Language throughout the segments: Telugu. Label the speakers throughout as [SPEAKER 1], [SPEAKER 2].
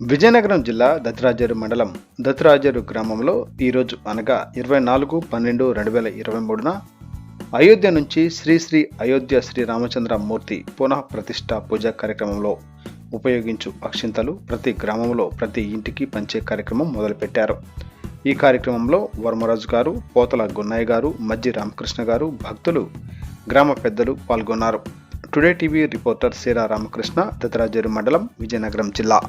[SPEAKER 1] విజయనగరం జిల్లా దత్రాజరు మండలం దత్రాజరు గ్రామంలో ఈరోజు అనగా ఇరవై నాలుగు పన్నెండు రెండు వేల ఇరవై మూడున అయోధ్య నుంచి శ్రీ శ్రీ అయోధ్య శ్రీ రామచంద్ర మూర్తి పునః ప్రతిష్ట పూజా కార్యక్రమంలో ఉపయోగించు అక్షింతలు ప్రతి గ్రామంలో ప్రతి ఇంటికి పంచే కార్యక్రమం మొదలుపెట్టారు. ఈ కార్యక్రమంలో వర్మరాజు గారు పోతల గున్నయ్య గారు మజ్జి రామకృష్ణ గారు భక్తులు గ్రామ పెద్దలు పాల్గొన్నారు. Today TV reporter Seera Ramakrishna దత్రాజరు మండలం విజయనగరం జిల్లా.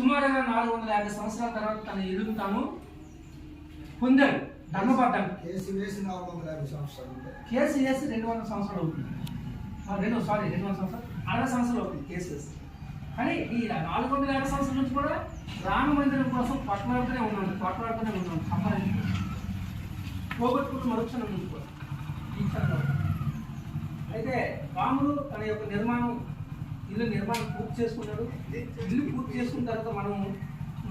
[SPEAKER 2] సుమారుగా నాలుగు వందల యాభై సంవత్సరాల తర్వాత తన ఇల్లును తాను పొందాడు ధర్మపడ్డాడు
[SPEAKER 3] కేసు వేసి నాలుగు వందల యాభై సంవత్సరాలు
[SPEAKER 2] కేసు వేసి రెండు వందల సంవత్సరాలు అవుతుంది. రెండు సారీ రెండు వందల సంవత్సరాలు అరవై సంవత్సరాలు అవుతుంది కేసు వేసి. కానీ ఈ నాలుగు వందల యాభై సంవత్సరాల నుంచి కూడా రామ మందిరం కోసం కొట్లాడుతూనే ఉన్నాడు కొట్లాడుతూనే ఉన్నాడు సంపాదించి. పోగొట్టుకుని మరుక్షణం నుంచి కూడా. అయితే రాముడు తన యొక్క నిర్మాణం ఇల్లు నిర్మాణం పూర్తి చేసుకున్నాడు. ఇల్లు పూర్తి చేసుకున్న తర్వాత మనం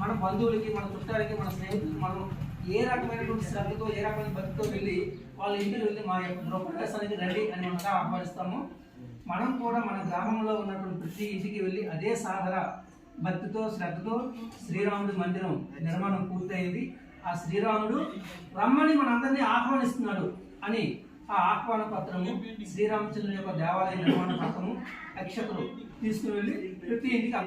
[SPEAKER 2] మన బంధువులకి మన చుట్టాలకి మన స్నేహితులకి మనం ఏ రకమైనటువంటి శ్రద్ధతో ఏ రకమైన భక్తితో వెళ్ళి వాళ్ళ ఇంటికి వెళ్ళి మా యొక్క గృహప్రవేశానికి రండి అని మనగా ఆహ్వానిస్తాము. మనం కూడా మన గ్రామంలో ఉన్నటువంటి ప్రతి ఇంటికి వెళ్ళి అదే సాధన భక్తితో శ్రద్ధతో శ్రీరాముడి మందిరం నిర్మాణం పూర్తయింది ఆ శ్రీరాముడు రమ్మని మనందరినీ ఆహ్వానిస్తున్నాడు అని ఆ ఆహ్వాన పత్రము శ్రీరామచంద్రుని యొక్క దేవాలయ నిర్మాణ పత్రము అక్షకులు తీసుకుని వెళ్ళి ప్రతి ఇంటికి